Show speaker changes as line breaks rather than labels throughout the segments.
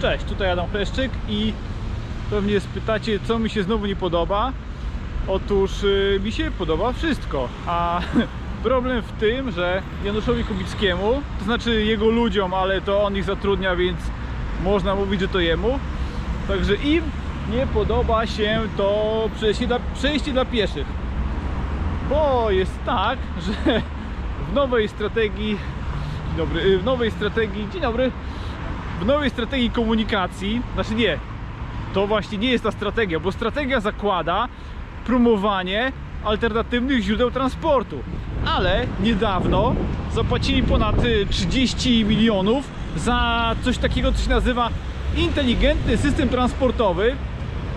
Cześć, tutaj Adam Kleszczyk i pewnie spytacie, co mi się znowu nie podoba. Otóż y, mi się podoba wszystko, a problem w tym, że Januszowi Kubickiemu, to znaczy jego ludziom, ale to on ich zatrudnia, więc można mówić, że to jemu. Także im nie podoba się to przejście dla, przejście dla pieszych. Bo jest tak, że w nowej strategii dobry, y, w nowej strategii, dzień dobry, w nowej strategii komunikacji, znaczy nie, to właśnie nie jest ta strategia, bo strategia zakłada promowanie alternatywnych źródeł transportu. Ale niedawno zapłacili ponad y, 30 milionów za coś takiego, co się nazywa inteligentny system transportowy.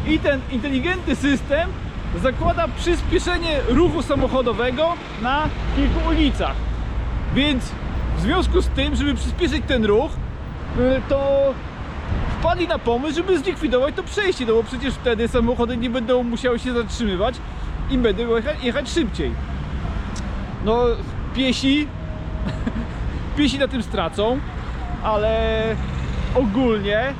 I ten inteligentny system zakłada przyspieszenie ruchu samochodowego na kilku ulicach. Więc w związku z tym, żeby przyspieszyć ten ruch, y, to wpadli na pomysł, żeby zlikwidować to przejście, no bo przecież wtedy samochody nie będą musiały się zatrzymywać i będą jechać, jechać szybciej. No, piesi, piesi na tym stracą, ale ogólnie,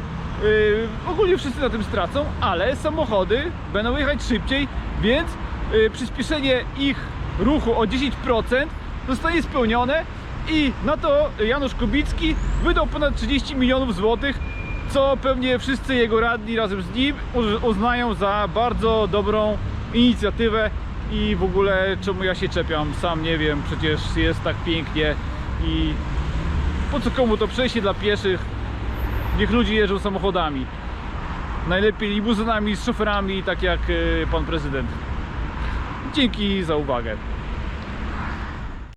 yy, ogólnie wszyscy na tym stracą, ale samochody będą jechać szybciej, więc yy, przyspieszenie ich ruchu o 10% zostanie spełnione i na to Janusz Kubicki wydał ponad 30 milionów złotych, co pewnie wszyscy jego radni razem z nim uz- uznają za bardzo dobrą inicjatywę i w ogóle czemu ja się czepiam, sam nie wiem, przecież jest tak pięknie i po co komu to przejście dla pieszych, niech ludzie jeżdżą samochodami. Najlepiej limuzynami z szoferami, tak jak y, pan prezydent. Dzięki za uwagę.